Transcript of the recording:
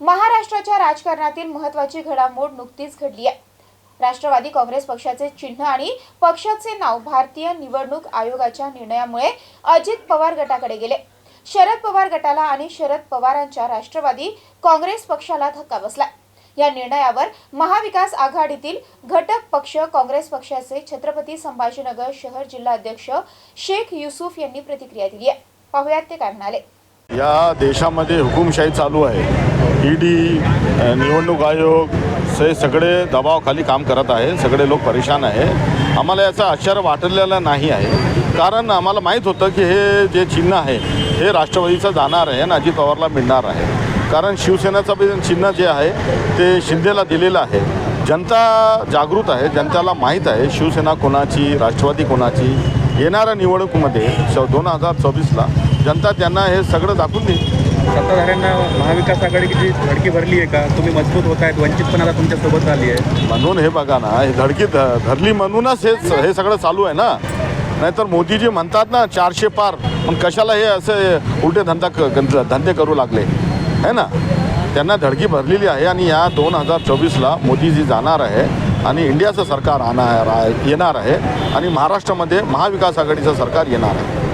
महाराष्ट्राच्या राजकारणातील महत्वाची घडामोड नुकतीच घडली आहे. राष्ट्रवादी काँग्रेस पक्षाचे चिन्ह आणि पक्षाचे नाव भारतीय निवडणूक आयोगाच्या निर्णयामुळे अजित पवार गटाकडे गेले. शरद पवार गटाला आणि शरद पवारांच्या राष्ट्रवादी काँग्रेस पक्षाला धक्का बसला. या निर्णयावर महाविकास आघाडीतील घटक पक्ष काँग्रेस पक्षाचे छत्रपती संभाजीनगर शहर जिल्हाध्यक्ष शेख युसुफ यांनी प्रतिक्रिया दिली आहे. पाहुयात ते काय म्हणाले. या देशामध्ये हुकुमशाही चालू आहे. ईडी निवडणूक आयोग हे सगळे दबावाखाली काम करत आहे सगळे लोक परेशान आहे आम्हाला याचा आश्चर्य वाटलेला नाही आहे. कारण आम्हाला माहीत होतं की हे जे चिन्ह आहे हे राष्ट्रवादीचं जाणार आहे आणि अजित पवारला मिळणार आहे. कारण शिवसेनेचं बी चिन्ह जे आहे ते शिंदेला दिलेलं आहे. जनता जागृत आहे जनताला माहीत आहे शिवसेना कोणाची राष्ट्रवादी कोणाची. येणाऱ्या निवडणुकीमध्ये स दोन हजार चोवीसला जनता त्यांना हे सगळं दाखवून देईल. सत्ताधाऱ्यांना महाविकास आघाडीची धडकी भरली आहे का? तुम्ही मजबूत होत आहेत वंचित पण आता तुमच्यासोबत आली आहे. म्हणून हे बघा ना हे धडकी धरली म्हणूनच हे हे सगळं चालू आहे ना. नाहीतर मोदीजी म्हणतात ना चारशे पार. मग कशाला हे असे उलटे धंदा क- धंदे करू लागले? है ना? त्यांना धडकी भरलेली आहे आणि या दोन हजार चोवीसला मोदीजी जाणार आहे आणि इंडियाचं सरकार आणणार येणार आहे आणि महाराष्ट्रामध्ये महाविकास आघाडीचं सरकार येणार आहे.